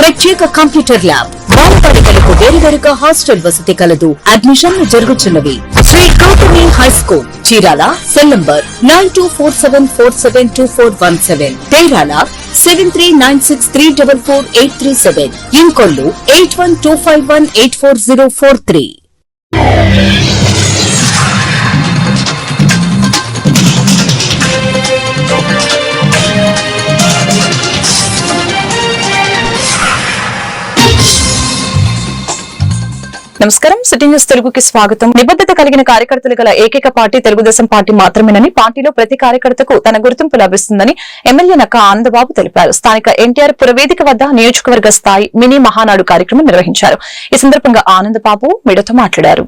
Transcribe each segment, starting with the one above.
ప్రత్యేక computer lab. బాలబాలికలకు వేరువేరుగా హాస్టల్ వసతి కలదు. అడ్మిషన్లు జరుగుతున్నవి Shri Gautami high school Chirala cell number nine two four seven four seven two four one seven. తేరాల seven three nine six three double four eight three seven. Inkollu eight one two five one eight four zero four three. నమస్కారం. City news తెలుగుకి స్వాగతం. నిబద్ధత కలిగిన కార్యకర్తలు గల ఏకైక party Telugu Desam party మాత్రమేనని పార్టీలో ప్రతి కార్యకర్తకు తన గుర్తింపు లభిస్తుందని ఎమ్మెల్యే నక్క ఆనందబాబు తెలిపారు. స్థానిక ఎన్టీఆర్ పురవేదిక వద్ద నియోజకవర్గ స్థాయి మినీ మహానాడు కార్యక్రమం నిర్వహించారు. ఈ సందర్భంగా ఆనందబాబు మీడియాతో మాట్లాడారు.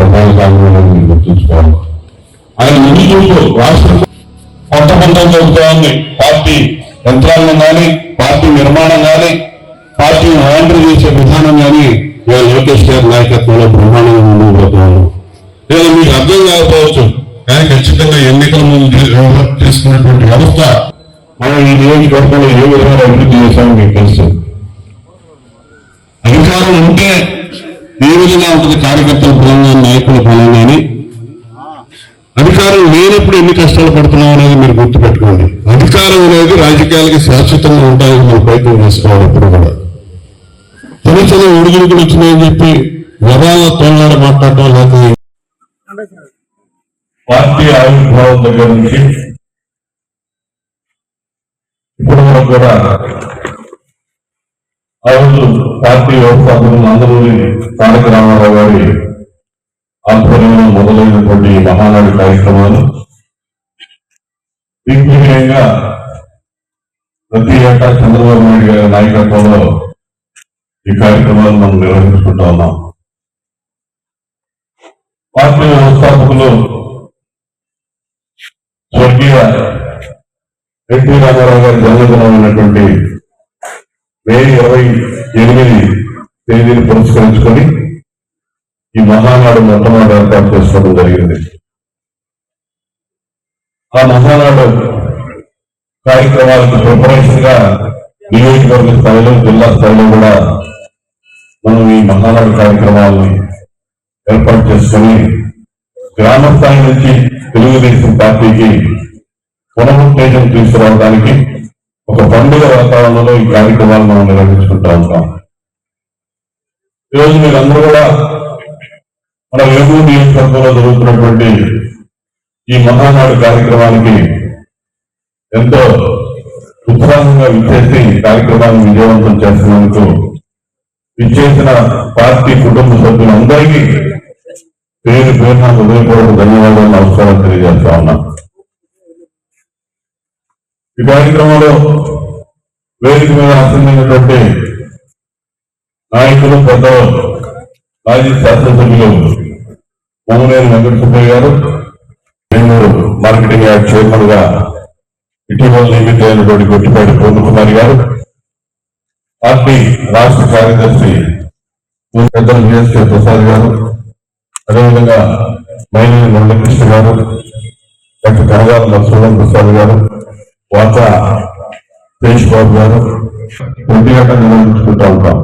ప్రధాన గుర్తుంచుకోవాలి. ఆయన ముందు చూస్తూ రాష్ట్రం కొత్త పంతం జరుగుతూ ఉంది పార్టీ యంత్రాంగం కానీ పార్టీ నిర్మాణం కానీ పార్టీని హ్యాండిల్ చేసే విధానం కానీ ఇవాళ లోకేష్ గారి నాయకత్వంలో బ్రహ్మాండంగా ముందుకు పోతున్నాను లేదా మీకు అర్థం కాకపోవచ్చు. కానీ ఖచ్చితంగా ఎన్నికల ముందు తీసుకున్నటువంటి వ్యవస్థ మనం ఈ నియోజకవర్గంలో ఏ విధంగా అభివృద్ధి చేశామో మీకు తెలుసు. అధికారం ఉంటే ఏ విధంగా ఉంటుంది? కార్యకర్తల బలంగా నాయకుల బలంగాని అధికారం లేనప్పుడు ఎన్ని కష్టాలు పడుతున్నాం అనేది మీరు గుర్తుపెట్టుకోండి. అధికారం అనేది రాజకీయాలకి శాశ్వతంగా ఉంటాయని మనం ప్రయత్నం చేసుకోవాలి ఎప్పుడు కూడా. చిన్న చిన్న ఉడుగుడుకులు వచ్చినాయని చెప్పి వ్యవహార తోలాడ మాట్లాడటం లేకపోతే పార్టీ ఆవిర్భావం దగ్గర నుంచి ఇప్పుడు వరకు కూడా ఆ రోజు పార్టీ వ్యవస్థాపకులు అందరూ తారక రామారావు గారి ఆధ్వర్యంలో మొదలైనటువంటి మహానాడు కార్యక్రమాలు దిగ్విజయంగా ప్రతి ఏటా చంద్రబాబు నాయుడు గారి నాయకత్వంలో ఈ కార్యక్రమాలు మనం నిర్వహించుకుంటా ఉన్నాం. పార్టీ వ్యవస్థాపకులు స్వర్గీయ ఎన్టీ రామారావు గారి జన్మదినం అయినటువంటి మే ఇరవై ఎనిమిది తేదీని పురస్కరించుకొని ఈ మహానాడు మొట్టమొదటి ఏర్పాటు చేసుకోవడం జరిగింది. ఆ మహానాడు కార్యక్రమాలకు ప్రిపరేషన్గా నియోజకవర్గ స్థాయిలో జిల్లా స్థాయిలో కూడా మనం ఈ మహానాడు కార్యక్రమాలను ఏర్పాటు చేసుకుని గ్రామ స్థాయి నుంచి తెలుగుదేశం పార్టీకి పునరుత్తేజం తీసుకురావడానికి ఒక పండుగ వాతావరణంలో ఈ కార్యక్రమాలు మనం నిర్వహించుకుంటా ఉంటాం. ఈరోజు మీరందరూ కూడా మన వేగూరు నియోజకవర్గంలో జరుగుతున్నటువంటి ఈ మహానాడు కార్యక్రమానికి ఎంతో ఉత్సాహంగా విచ్చేసి కార్యక్రమాన్ని విజయవంతం చేస్తున్నందుకు విచ్చేసిన పార్టీ కుటుంబ సభ్యులందరికీ పేరు పేరున హృదయపూర్వక ధన్యవాదాలు నమస్కారం తెలియజేస్తా ఉన్నా. ఈ కార్యక్రమంలో వేదిక మీద ఆసన్నమైనటువంటి నాయకులు పెద్దలు మాజీ శాసనసభ్యులు మమ్మనేని వెంకట సుబ్బయ్య గారు నేను మార్కెటింగ్ యార్డ్ చైర్మన్గా ఇటీవల నియమితులైనటువంటి గొట్టిపాటి పూర్ణ కుమారి గారు పార్టీ రాష్ట్ర కార్యదర్శి పెద్దలు బిఎస్కే ప్రసాద్ గారు అదేవిధంగా మైనేని మురళీకృష్ణ గారు డాక్టర్ కనగాల నరసింహం ప్రసాద్ గారు వార్త సురేష్ బాబు గారు ప్రతిఘటన నిర్వహించుకుంటూ ఉంటాం.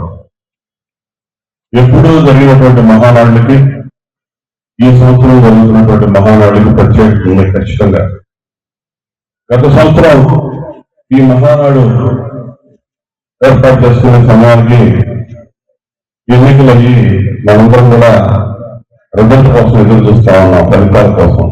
ఎప్పుడూ జరిగినటువంటి మహానాడుకి ఈ సంవత్సరం జరుగుతున్నటువంటి మహానాడుకి ప్రత్యేకంగా ఉంది ఖచ్చితంగా. గత సంవత్సరం ఈ మహానాడు ఏర్పాటు చేసుకునే సమయానికి ఎన్నికలు అయ్యి మనందరం కూడా రిజల్ట్ కోసం ఎదురు చూస్తా ఉన్నాం ఫలితాల కోసం.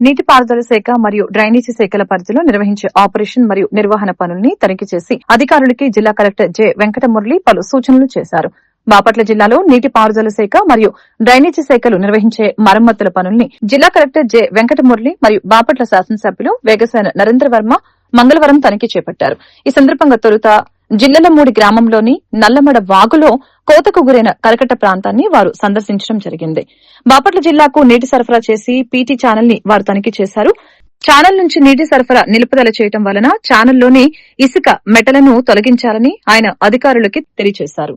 నీటిపారుదల శాఖ మరియు డ్రైనేజీ శాఖల పరిధిలో నిర్వహించే ఆపరేషన్ మరియు నిర్వహణ పనుల్ని తనిఖీ చేసి అధికారులకి జిల్లా కలెక్టర్ జె వెంకటమురళి పలు సూచనలు చేశారు. బాపట్ల జిల్లాలో నీటిపారుదల శాఖ మరియు డ్రైనేజీ శాఖలు నిర్వహించే మరమ్మతుల పనుల్ని జిల్లా కలెక్టర్ జె వెంకటమురళి మరియు బాపట్ల శాసనసభ్యులు వేగసేన నరేంద్ర వర్మ మంగళవారం తనిఖీ చేపట్టారు. ఈ సందర్భంగా తొలుత జిల్లలమూడి గ్రామంలోని నల్లమడ వాగులో కోతకు గురైన కరకట్ట ప్రాంతాన్ని వారు సందర్శించడం జరిగింది. బాపట్ల జిల్లాకు నీటి సరఫరా చేసి పీటీ ఛానల్ని వారు తనిఖీ చేశారు. ఛానల్ నుంచి నీటి సరఫరా నిలుపుదల చేయడం వలన ఛానల్లోని ఇసుక మెటలను తొలగించాలని ఆయన అధికారులకి తెలియజేశారు.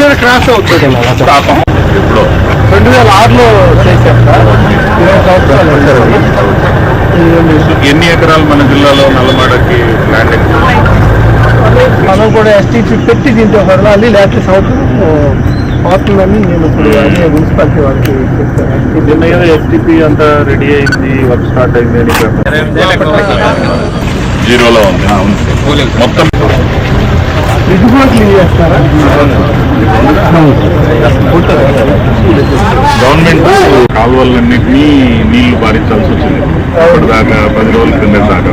మీద క్రాస్ అవుతుంది. ఇప్పుడు రెండు వేల ఆరులో చేశాం ఎన్ని ఎకరాలు మన జిల్లాలో నల్లమాడకి ల్యాండ్ మనం కూడా ఎస్టీపీ పెట్టి దీంట్లో వదలాలి లేకపోతే సంవత్సరం పోతుందని నేను ఇప్పుడు అదే మున్సిపాలిటీ వాళ్ళకి చెప్పాను నిన్న ఏదో ఎస్టీపీ అంతా రెడీ అయింది వర్క్ స్టార్ట్ అయింది అని జీరోలో ఉంది మొత్తం ఇది కూడా క్లీన్ చేస్తారా? గవర్నమెంట్ కాలువలన్నింటినీ నీళ్ళు పారించాల్సి వచ్చింది. దాకా పది రోజుల కింద దాకా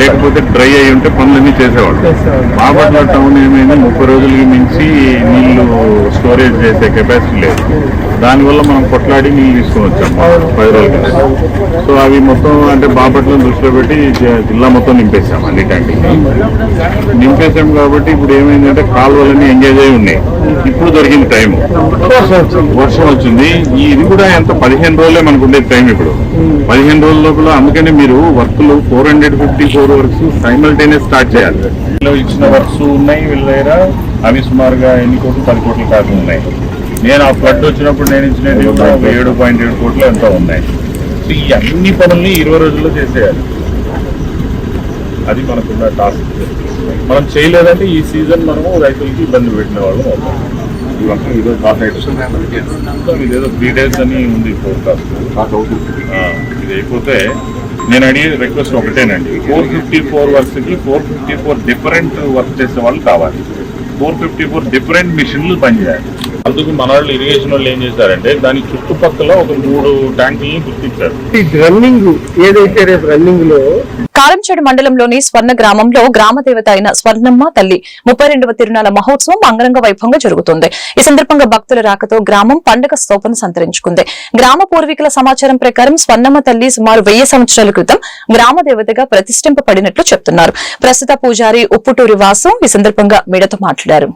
లేకపోతే డ్రై అయి ఉంటే పనులన్నీ చేసేవాళ్ళు. చేసేవాళ్ళు. బాపట్ల టౌన్ ఏమైంది? ముప్పై రోజులకి మించి నీళ్ళు స్టోరేజ్ చేసే కెపాసిటీ లేదు. దానివల్ల మనం కొట్లాడి నీళ్ళు తీసుకొని వచ్చాం పది రోజుల సో అవి మొత్తం అంటే బాపట్లను దృష్టిలో పెట్టి జిల్లా మొత్తం నింపేశాం అన్ని ట్యాంకులు నింపేశాం కాబట్టి ఇప్పుడు ఏమైందంటే కాలువలన్నీ ఎంగేజ్ అయి ఉన్నాయి. ఇప్పుడు దొరికింది టైం వర్షం వచ్చింది. ఇది కూడా ఎంత పదిహేను రోజులే మనకు ఉండేది టైం ఇప్పుడు. పదిహేను రోజుల లోపల అందుకని మీరు వర్క్లు four hundred fifty four works simultaneous start చేయాలి. వీళ్ళు ఇచ్చిన వర్క్స్ ఉన్నాయి వీళ్ళ దగ్గర. అవి సుమారుగా ఎన్ని కోట్లు? పది కోట్ల కాదు ఉన్నాయి. నేను ఆ ఫ్లడ్ వచ్చినప్పుడు నేను ఇచ్చినవి ఒక ఏడు పాయింట్ ఏడు కోట్లు ఎంతో ఉన్నాయి. సో ఈ అన్ని పనుల్ని ఇరవై రోజుల్లో చేసేయాలి. అది మనకున్న టాస్క్ మనం చేయలేదంటే ఈ సీజన్ మనము రైతులకి ఇబ్బంది పెట్టిన వాళ్ళు అవుతాం. ఇవన్నీ ఈరోజు ఇదేదో త్రీ డేస్ అని ఉంది ఫోర్కాస్ట్ ఇది అయిపోతే నేను అడిగే రిక్వెస్ట్ ఒకటేనండి. Four fifty four వర్క్స్కి four fifty four different work చేసే వాళ్ళు కావాలి. ఫోర్ ఫిఫ్టీ ఫోర్ డిఫరెంట్ మిషన్లు పనిచేయాలి. అందుకు మన వాళ్ళు ఇరిగేషన్ వాళ్ళు ఏం చేశారంటే దాని చుట్టుపక్కల ఒక మూడు ట్యాంకుల్ని గుర్తించారు. ఈ రన్నింగ్ ఏదైతే రేపు రన్నింగ్లో కారంచేడు మండలంలోని స్వర్ణ గ్రామంలో గ్రామ దేవత అయిన స్వర్ణమ్మ తల్లి ముప్పై రెండవ తిరునాల మహోత్సవం అంగరంగ వైభవంగా జరుగుతుంది. ఈ సందర్భంగా భక్తుల రాకతో గ్రామం పండుగ స్తోపను సంతరించుకుంది. గ్రామ పూర్వీకుల సమాచారం ప్రకారం స్వర్ణమ్మ తల్లి సుమారు వెయ్యి సంవత్సరాల క్రితం గ్రామ దేవతగా ప్రతిష్ఠింపబడినట్లు చెప్తున్నారు. ప్రస్తుత పూజారి ఉప్పుటూరి వాసు ఈ సందర్భంగా మీడతో మాట్లాడారు.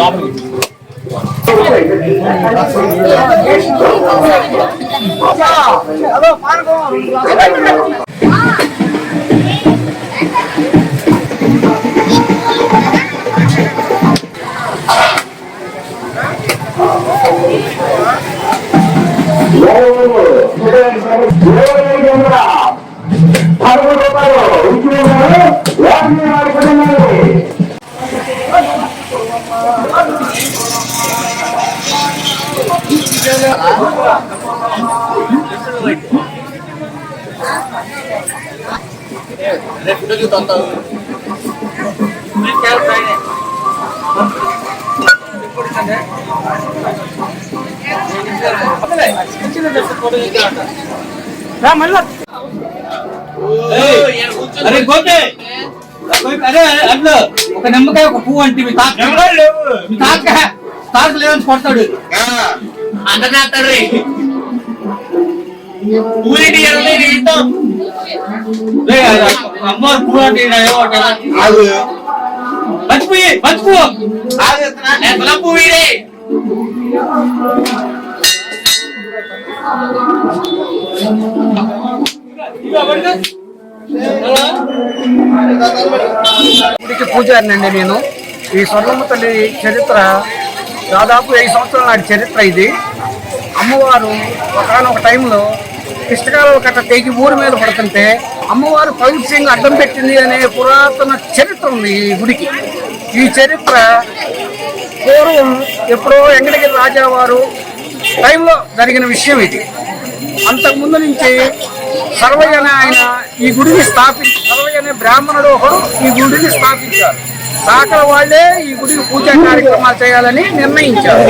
I'm అరే గోపే. అరే అట్లా. ఒక నిమ్మకాయ ఒక పువ్వు అంటే మీ తాత మీ తాత తాత లేదని కొడతాడు. పువ్వు అంటే మర్చిపోయి మర్చిపో గుడికి పూజారినండి నేను. ఈ స్వర్ణమ్మ తల్లి చరిత్ర దాదాపు ఐదు సంవత్సరాల నాటి చరిత్ర ఇది. అమ్మవారు ఒకనొక టైంలో కృష్ణకాలువ కట్ట తెగి ఊరి మీద పడుతుంటే అమ్మవారు పవిత్రంగా అడ్డం పెట్టింది అనే పురాతన చరిత్ర ఉంది ఈ గుడికి. ఈ చరిత్ర పూర్వం ఎప్పుడో వెంకటగిరి రాజావారు టైంలో జరిగిన విషయం ఇది. అంతకుముందు నుంచి సర్వయ్య అనే ఆయన ఈ గుడిని స్థాపించి సర్వయ్య అనే బ్రాహ్మణుడు ఒకడు ఈ గుడిని స్థాపించారు. సాకల వాళ్ళే ఈ గుడికి పూజా కార్యక్రమాలు చేయాలని నిర్ణయించారు.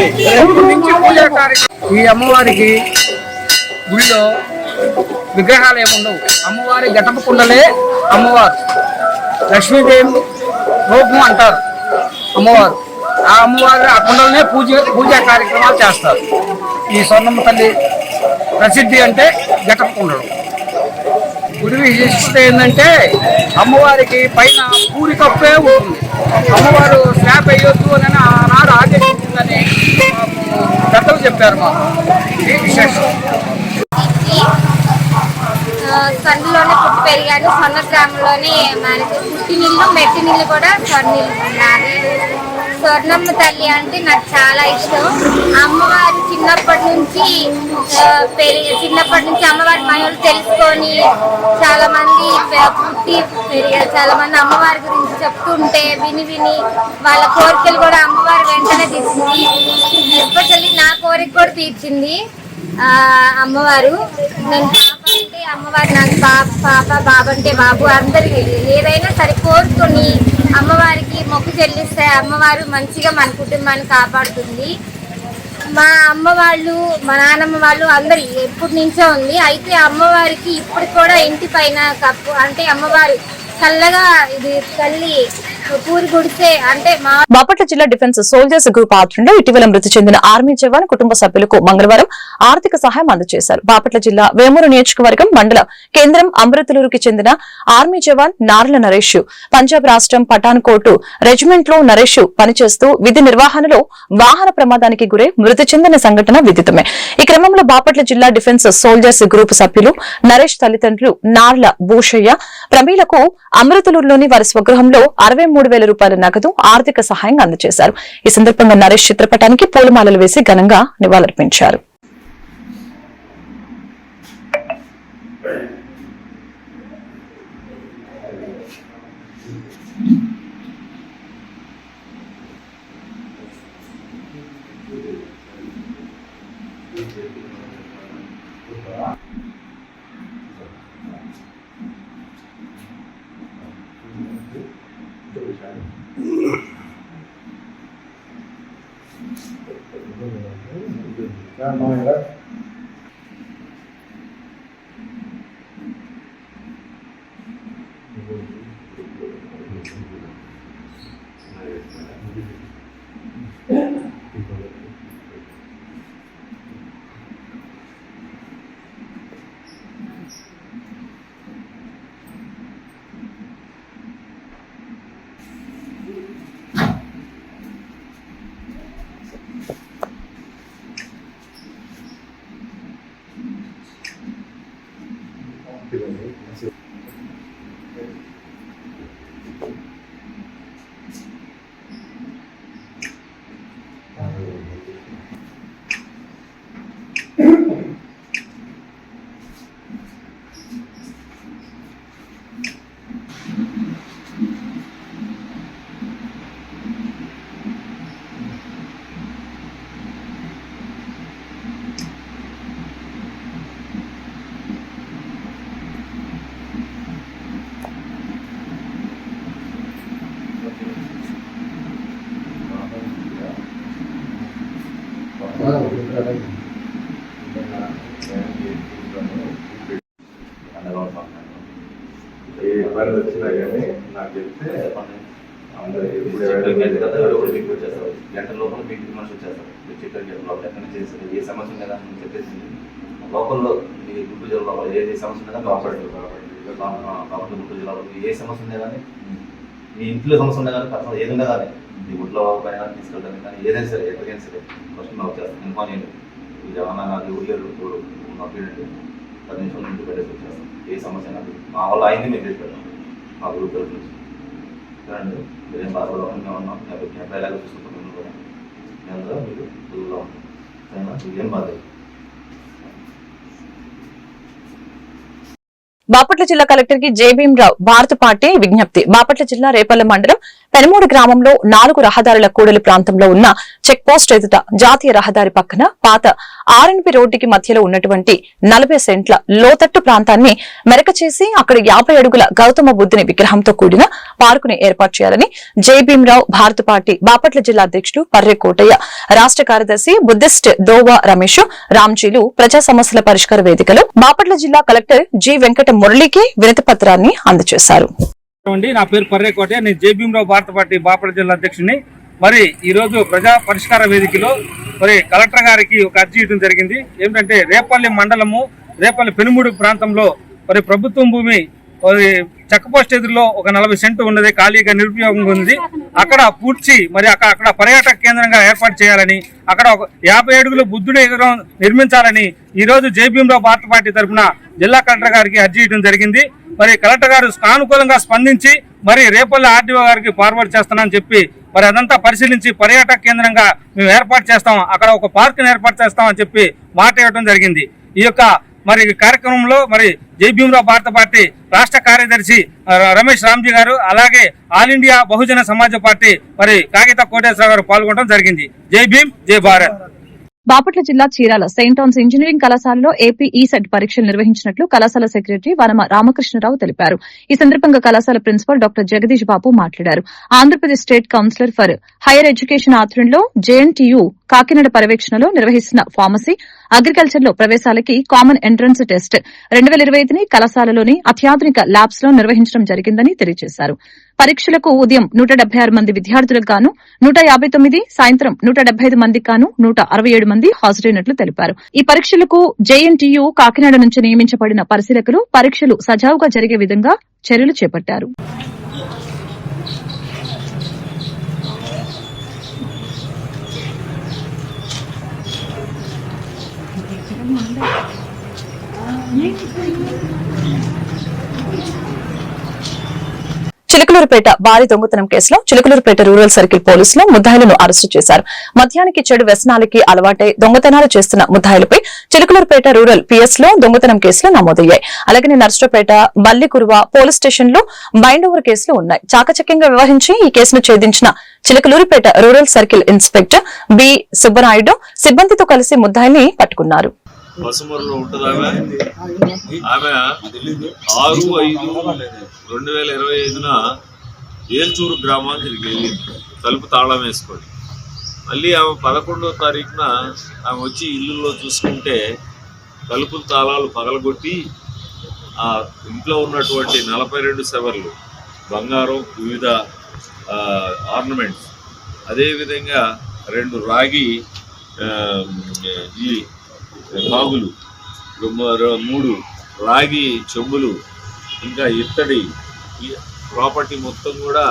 నుంచి పూజా కార్యక్రమం ఈ అమ్మవారికి గుడిలో విగ్రహాలు ఏముండవు అమ్మవారి గటప కుండలే అమ్మవారు. లక్ష్మీదేవి రూపం అంటారు అమ్మవారు. ఆ అమ్మవారి ఆ కుండలనే పూజ పూజా కార్యక్రమాలు చేస్తారు. ఈ స్వర్ణమ్మ తల్లి ప్రసిద్ధి అంటే గటప కుండలు. గుడి విశిష్టత ఏంటంటే అమ్మవారికి పైన పూరి కప్పే ఉంటుంది. అమ్మవారు స్లాబ్ వేయొద్దు అని ఆనాడు ఆదేశించిందని పెద్దలు చెప్పారు మాకు. విశేషం. స్వర్ణలోనే పుట్టి పెరిగాను. స్వర్ణ గ్రామంలోనే మనకి పుట్టినిల్లు మెట్టినిల్లు కూడా స్వర్ణిల్లు నాది స్వర్ణమ్మ తల్లి అంటే నాకు చాలా ఇష్టం. అమ్మవారు చిన్నప్పటి నుంచి పెరిగి చిన్నప్పటి నుంచి అమ్మవారి మహిళలు తెలుసుకొని చాలా మంది పుట్టి పెరిగారు చాలా మంది అమ్మవారి గురించి చెప్తుంటే విని విని వాళ్ళ కోరికలు కూడా అమ్మవారు వెంటనే తీసింది ఎస్పెషల్లీ నా కోరిక కూడా తీర్చింది. అమ్మవారు. నేను అమ్మవారు నాకు పాప పాప బాబు అంటే బాబు అందరికి ఏదైనా సరే కోరుకొని అమ్మవారికి మొక్కు చెల్లిస్తే అమ్మవారు మంచిగా మన కుటుంబాన్ని కాపాడుతుంది. మా అమ్మ వాళ్ళు మా నాన్నమ్మ వాళ్ళు అందరు ఎప్పటి నుంచో ఉంది. అయితే అమ్మవారికి ఇప్పుడు కూడా ఇంటి పైన కప్పు అంటే అమ్మవారు చల్లగా ఇది తల్లి బాపట్ల జిల్లా డిఫెన్స్ సోల్జర్స్ గ్రూప్ ఆధ్వర్యంలో ఇటీవల మృతి చెందిన ఆర్మీ జవాన్ కుటుంబ సభ్యులకు మంగళవారం ఆర్థిక సహాయం అందజేశారు. బాపట్ల జిల్లా వేమూరు నియోజకవర్గం మండల కేంద్రం అమృతలూరుకి చెందిన ఆర్మీ జవాన్ నార్ల నరేష్ పంజాబ్ రాష్ట్రం పఠాన్కోట్ రెజిమెంట్లో నరేష్ పనిచేస్తూ విధి నిర్వహణలో వాహన ప్రమాదానికి గురై మృతి చెందిన సంఘటన విదితమే. ఈ క్రమంలో బాపట్ల జిల్లా డిఫెన్స్ సోల్జర్స్ గ్రూప్ సభ్యులు నరేష్ తల్లిదండ్రులు నార్ల భూషయ్య ప్రమీలకు అమృతలూరులోని వారి స్వగృహంలో అరవై మూడు వేల రూపాయల నగదు ఆర్థిక సహాయం అందజేశారు. ఈ సందర్భంగా నరేష్ చిత్రపటానికి పూలమాలలు వేసి ఘనంగా నివాళులర్పించారు. Ben Mayra. సమస్య ఉందా కాబట్టి. గుంటూరు జిల్లాలో ఏ సమస్య ఉండే కానీ మీ ఇంట్లో సమస్య ఉండే కానీ పర్సనల్ ఏది కానీ మీ గుంట్లో పైన కానీ తీసుకెళ్ళడానికి కానీ ఏదైనా సరే ఎక్కడికైనా సరే ఫస్ట్ మేము వచ్చేస్తాం. ఇన్ఫామ్ చేయండి ఇది ఏమన్నా నాకు ఊళ్ళో లేరు తోడు నొప్పినట్టు పది నిమిషాల నుంచి పెట్టేసి వచ్చేస్తాం ఏ సమస్య నాకు మా వల్ల అయింది మేము చేసి పెడతాం. మా గ్రూప్ తరఫు నుంచి. చూడండి మీరేం బాధపడమని మేము ఉన్నాం. ఎప్పుడు ఎలాగో చూసుకుంటున్నాం మేము కూడా మేము అందరూ మీరు ఫుల్గా ఉంటాం సరేనా? మీకేం బాధ బాపట్ల జిల్లా కలెక్టర్కి జే భీమరావు భారత పార్టీ విజ్ఞప్తి. బాపట్ల జిల్లా రేపల్లె మండలం పెనమూడు గ్రామంలో నాలుగు రహదారుల కూడలి ప్రాంతంలో ఉన్న చెక్ పోస్ట్ ఎదుట జాతీయ రహదారి పక్కన పాత ఆర్ఎన్బి రోడ్డుకి మధ్యలో ఉన్నటువంటి నలభై సెంట్ల లోతట్టు ప్రాంతాన్ని మెరక చేసి అక్కడ యాభై అడుగుల గౌతమ బుద్ధుని విగ్రహంతో కూడిన పార్కును ఏర్పాటు చేయాలని జై భీమరావు భారత పార్టీ బాపట్ల జిల్లా అధ్యక్షుడు పర్రె కోటయ్య రాష్ట్ర కార్యదర్శి బుద్ధిస్ట్ దోవా రమేష్ రామ్జీలు ప్రజా సమస్యల పరిష్కార వేదికలో బాపట్ల జిల్లా కలెక్టర్ జి వెంకట మురళికి వినతి పత్రాన్ని అందజేశారు అండి నా పేరు పర్రేకోట నేను జే భారత పార్టీ బాపడ జిల్లా అధ్యక్షుడిని. మరి ఈ రోజు ప్రజా పరిష్కార వేదికలో మరి కలెక్టర్ గారికి ఒక అర్జీ ఇవ్వడం జరిగింది. ఏమిటంటే రేపల్లి మండలము రేపల్లి పెనుమూడు ప్రాంతంలో మరి ప్రభుత్వం భూమి చెక్ చెక్క పోస్ట్ ఎదురులో ఒక నలభై సెంటు ఉన్నది ఖాళీగా నిరుపయోగంగా ఉంది. అక్కడ పూడ్చి మరి అక్కడ అక్కడ పర్యాటక కేంద్రంగా ఏర్పాటు చేయాలని అక్కడ ఒక యాభై అడుగులు బుద్ధుడి విగ్రహం నిర్మించాలని ఈ రోజు భారత పార్టీ తరఫున జిల్లా కలెక్టర్ గారికి అర్జీ ఇవ్వడం జరిగింది. మరి కలెక్టర్ గారు సానుకూలంగా స్పందించి మరి రేపల్లి ఆర్డీఓ గారికి ఫార్వర్డ్ చేస్తానని చెప్పి మరి అదంతా పరిశీలించి పర్యాటక కేంద్రంగా మేము ఏర్పాటు చేస్తాం అక్కడ ఒక పార్క్ ఏర్పాటు చేస్తామని చెప్పి మాట ఇవ్వడం జరిగింది. ఈ యొక్క మరి కార్యక్రమంలో మరి జై భీమరావు భారత పార్టీ రాష్ట్ర కార్యదర్శి రమేష్ రామ్జీ గారు అలాగే ఆల్ ఇండియా బహుజన సమాజ పార్టీ మరి కాగిత కోటేశ్వర గారు పాల్గొనడం జరిగింది. జై భీమ్ జై భారత్. బాపట్ల జిల్లా చీరాల సెయింట్ ఆన్స్ ఇంజనీరింగ్ కళాశాలలో ఏపీ ఈ పరీక్షలు నిర్వహించినట్లు కళాశాల సెక్రటరీ వనమ రామకృష్ణరావు తెలిపారు. ఈ సందర్భంగా కళాశాల ప్రిన్సిపల్ డాక్టర్ జగదీష్ బాబు మాట్లాడారు. Andhra Pradesh state councillor for higher education ఆధ్వర్యంలో జేఎన్టీయూ కాకినాడ పర్యవేక్షణలో నిర్వహిస్తున్న ఫార్మసీ అగ్రికల్చర్లో ప్రవేశాలకి కామన్ ఎంట్రన్స్ టెస్ట్ రెండు వేల ఇరవై ఐదుని కళాశాలలోని అత్యాధునిక ల్యాబ్స్లో నిర్వహించడం జరిగిందని తెలియజేశారు. పరీక్షలకు ఉదయం నూట డెబ్బై ఆరు మంది విద్యార్థులకు గాను నూట యాభై తొమ్మిది సాయంత్రం నూట డెబ్బై ఐదు మందికి గాను నూట అరవై ఏడు మంది హాజరైనట్లు తెలిపారు. ఈ పరీక్షలకు జేఎన్టీయూ కాకినాడ నుంచి నియమించబడిన పరిశీలకులు పరీక్షలు సజావుగా జరిగే విధంగా చర్యలు చేపట్టారు. చిలుకలూరుపేట భారీ దొంగతనం కేసులో చిలుకలూరుపేట రూరల్ సర్కిల్ పోలీసులు ముద్దాయిలను అరెస్టు చేశారు. మద్యానికి చెడు వ్యసనాలకి అలవాటై దొంగతనాలు చేస్తున్న ముద్దాయిలపై చిలుకలూరుపేట రూరల్ పిఎస్లో దొంగతనం కేసులు నమోదయ్యాయి. అలాగే నర్సరావుపేట బల్లికురువ పోలీస్ స్టేషన్లో బైండ్ ఓవర్ కేసులు ఉన్నాయి. చాకచక్యంగా వ్యవహరించి ఈ కేసును ఛేదించిన Chilakaluripet rural circle inspector B Subbanaidu సిబ్బందితో కలిసి ముద్దాయిల్ని పట్టుకున్నారు. పసుమూరులో ఉంటుంది ఆమె. ఆమె ఆరు ఐదు రెండు వేల ఇరవై ఐదున ఏల్చూరు గ్రామానికి వెళ్ళింది తలుపు తాళం వేసుకోండి మళ్ళీ ఆమె పదకొండవ తారీఖున ఆమె వచ్చి ఇల్లులో చూసుకుంటే తలుపులు తాళాలు పగలగొట్టి ఆ ఇంట్లో ఉన్నటువంటి నలభై రెండు సెవర్లు బంగారం వివిధ ఆర్నమెంట్స్ అదేవిధంగా రెండు రాగి ఈ రాగులు మూడు రాగి చెంబులు ఇంకా ఇత్తడి. ప్రాపర్టీ మొత్తం కూడా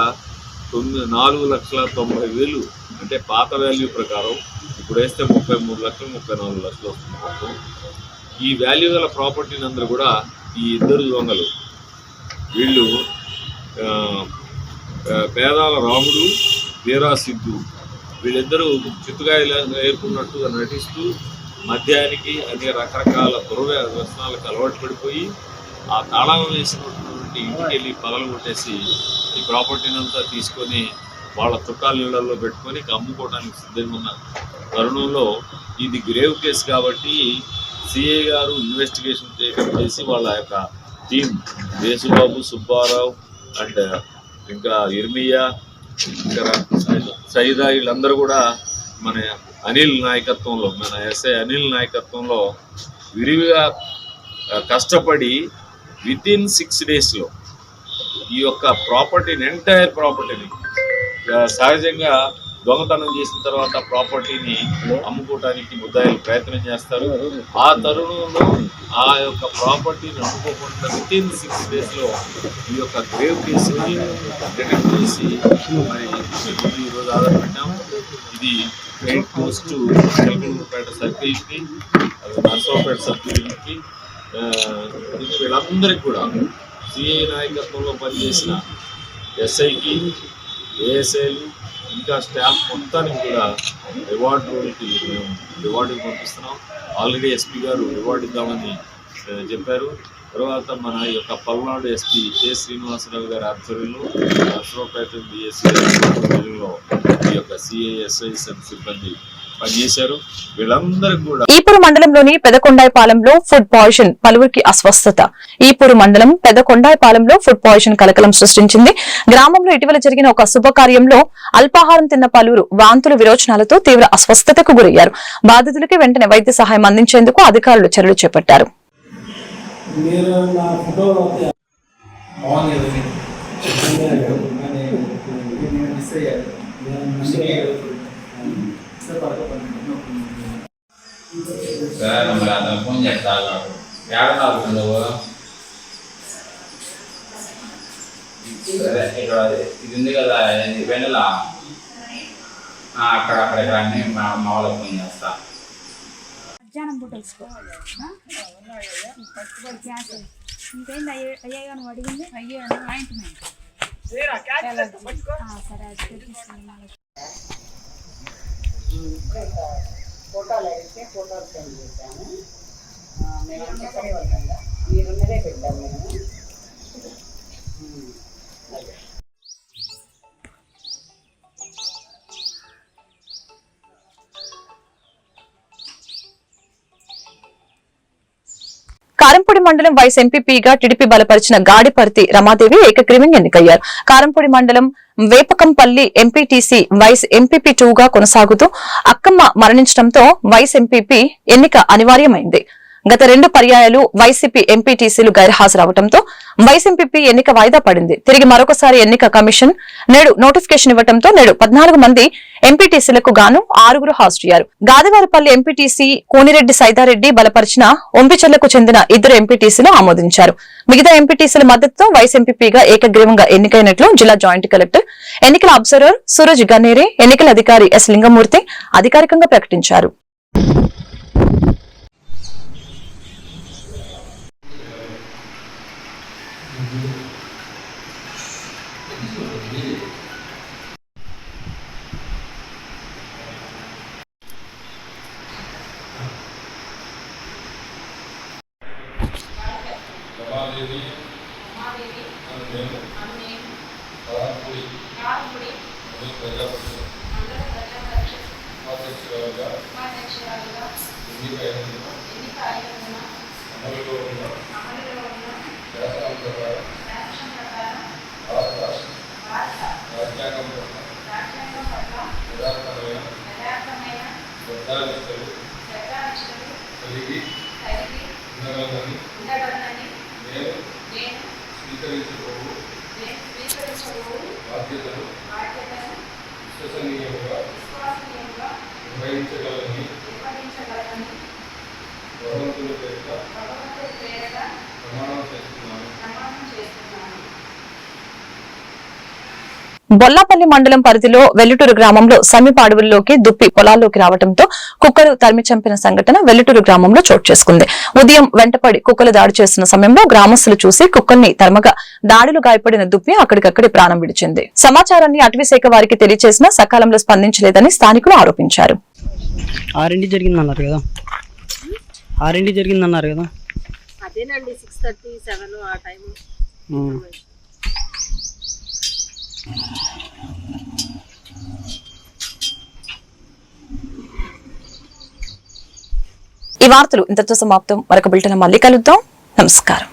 తొమ్మిది నాలుగు లక్షల తొంభై వేలు. అంటే పాత వాల్యూ ప్రకారం ఇప్పుడు వేస్తే ముప్పై మూడు లక్షలు ముప్పై నాలుగు లక్షలు వస్తుంది మొత్తం. ఈ వాల్యూ గల ప్రాపర్టీని అందరూ కూడా ఈ ఇద్దరు దొంగలు. వీళ్ళు పేదాల రాముడు వీరా సిద్ధు వీళ్ళిద్దరూ చిత్తుగాయలు ఏర్పడినట్టుగా నటిస్తూ మద్యానికి అనేక రకరకాల దుర్వ్య వ్యసనాలకు అలవాటు పడిపోయి ఆ తాళాలు వేసినటువంటి ఇంటికి వెళ్ళి పగలు కొట్టేసి ఈ ప్రాపర్టీని అంతా తీసుకొని వాళ్ళ చుట్టాల ఇళ్ళలో పెట్టుకొని అమ్ముకోవడానికి సిద్ధంగా ఉన్న తరుణంలో ఇది గ్రేవ్ కేసు కాబట్టి సిఐ గారు ఇన్వెస్టిగేషన్ చేయడం చేసి వాళ్ళ యొక్క టీం వేసుబాబు సుబ్బారావు అండ్ ఇంకా ఇర్మియా ఇంకా సైదా వీళ్ళందరూ కూడా మన అనిల్ నాయకత్వంలో మన ఎస్ఐ అనిల్ నాయకత్వంలో విరివిగా కష్టపడి వితిన్ సిక్స్ డేస్లో ఈ యొక్క ప్రాపర్టీని ఎంటైర్ ప్రాపర్టీని సహజంగా దొంగతనం చేసిన తర్వాత ప్రాపర్టీని అమ్ముకోవడానికి ముద్దాయిలు ప్రయత్నం చేస్తారు. ఆ తరుణంలో ఆ యొక్క ప్రాపర్టీని అమ్ముకోకుండా విత్ ఇన్ సిక్స్ డేస్లో ఈ యొక్క గ్రేవ్ కేసుని డిటెక్ట్ చేసి మరి ఇది ఈరోజు ఆధారపడ్డాము. ఇది ఇది క్లోజ్ టు కల్పూరుపేట సర్కిల్కి నర్సరావుపేట సర్కిల్కి వీళ్ళందరికీ కూడా సిఐ నాయకత్వంలో పనిచేసిన ఎస్ఐకి ఏఎస్ఐలు ఇంకా స్టాఫ్ మొత్తానికి కూడా రివార్డుకి మేము రివార్డుకి పంపిస్తున్నాం. ఆల్రెడీ ఎస్పీ గారు రివార్డు ఇద్దామని uh, చెప్పారు. తర్వాత మన యొక్క పల్నాడు ఎస్పీ కె శ్రీనివాసరావు గారి ఆధ్వర్యంలో నర్సరావుపేట డిఎస్సీ ఆధ్వర్యంలో ఈ యొక్క సిఐఎస్ఐ సిబ్బంది పనిచేశారు. వీళ్ళందరికీ కూడా ఈపూరు మండలంలోని పెదకొండాయిపాలెంలో ఫుడ్ పాయిజన్ పలువురికి అస్వస్థత. ఈపూరు మండలం పెదకొండాయిపాలెంలో ఫుడ్ పాయిజన్ కలకలం సృష్టించింది. గ్రామంలో ఇటీవల జరిగిన ఒక శుభకార్యంలో అల్పాహారం తిన్న పలువురు వాంతులు విరోచనాలతో తీవ్ర అస్వస్థతకు గురయ్యారు. బాధితులకి వెంటనే వైద్య సహాయం అందించేందుకు అధికారులు చర్యలు చేపట్టారు. మీరు నా ఫోటో మిస్ అయ్యారు మరి అతను ఫోన్ చేస్తాడు ఏడ నువ్వు? సరే ఇక్కడ ఇది ఉంది కదా వెన్నెల? అక్కడ అక్కడ ఇక్కడ అన్ని మా మా వాళ్ళకి ఫోన్ చేస్తా. మధ్యాహ్నం పూట వేసుకో గ్యాస్. ఇంకేంది అయ్యే అయ్యే కానీ అడిగింది? అయ్యే ఆయింట్మెంట్ సరే అది. ఫోటోలు అడిగితే ఫోటోలు సెండ్ చేశాము ఆ, మేము చెప్పని వద్దంగా మీరున్నదే పెట్టాము మేము కారంపూడి మండలం వైస్ ఎంపీపీగా టీడీపీ బలపరిచిన గాడిపర్తి రమాదేవి ఏకగ్రీవంగా ఎన్నికయ్యారు. కారంపూడి మండలం వేపకంపల్లి ఎంపీటీసీ వైస్ ఎంపీపీ గా కొనసాగుతూ అక్కమ్మ మరణించడంతో వైస్ ఎంపీపీ ఎన్నిక అనివార్యమైంది. గత రెండు పర్యాయాలు వైసీపీ ఎంపీటీసీలు గైర్హాజరవడంతో వైసీపీ ఎన్నిక వాయిదా పడింది. తిరిగి మరొకసారి ఎన్నిక కమిషన్ నేడు నోటిఫికేషన్ ఇవ్వడంతో నేడు పద్నాలుగు మంది ఎంపీటీసీలకు గాను ఆరుగురు హాజరయ్యారు గాదివారిపల్లి ఎంపీటీసీ కోనిరెడ్డి సైదారెడ్డి బలపరిచిన ఒంపిచెర్లకు చెందిన ఇద్దరు ఎంపీటీసీలు ఆమోదించారు. మిగతా ఎంపీటీసీల మద్దతుతో వైస్ ఏకగ్రీవంగా ఎన్నికైనట్లు జిల్లా జాయింట్ కలెక్టర్ ఎన్నికల అబ్జర్వర్ సూరజ్ గన్నేరే ఎన్నికల అధికారి ఎస్ లింగమూర్తి అధికారికంగా ప్రకటించారు. అమలులో ఉన్న శాసనం ప్రకారం భారత రాజ్యాంగం పట్ల యథార్థమైన శ్రద్ధానిష్టలు కలిగి ఉండగలనని నేను స్వీకరించబోవు విశ్వసనీయంగా నిర్వహించగలని బొల్లాపల్లి మండలం పరిధిలో వెల్లుటూరు గ్రామంలో సమీప అడవుల్లోకి దుప్పి పొలాల్లోకి రావడంతో కుక్కలు తరిమి చంపిన సంఘటన వెల్లుటూరు గ్రామంలో చోటు చేసుకుంది. ఉదయం వెంటపడి కుక్కలు దాడి చేస్తున్న సమయంలో గ్రామస్తులు చూసి కుక్కల్ని తరమగా దాడులు గాయపడిన దుప్పి అక్కడికక్కడి ప్రాణం విడిచింది. సమాచారాన్ని అటవీశాఖ వారికి తెలియజేసినా సకాలంలో స్పందించలేదని స్థానికులు ఆరోపించారు. ఆరింటి జరిగిందన్నారు కదా. ఆరింటి జరిగిందన్నారు కదా. అదేనండి సిక్స్ థర్టీ సెవెన్ ఆ టైము ఈ వార్తలు ఇంతతో సమాప్తం. మరొక బిల్టన్ మళ్ళీ కలుద్దాం. నమస్కారం.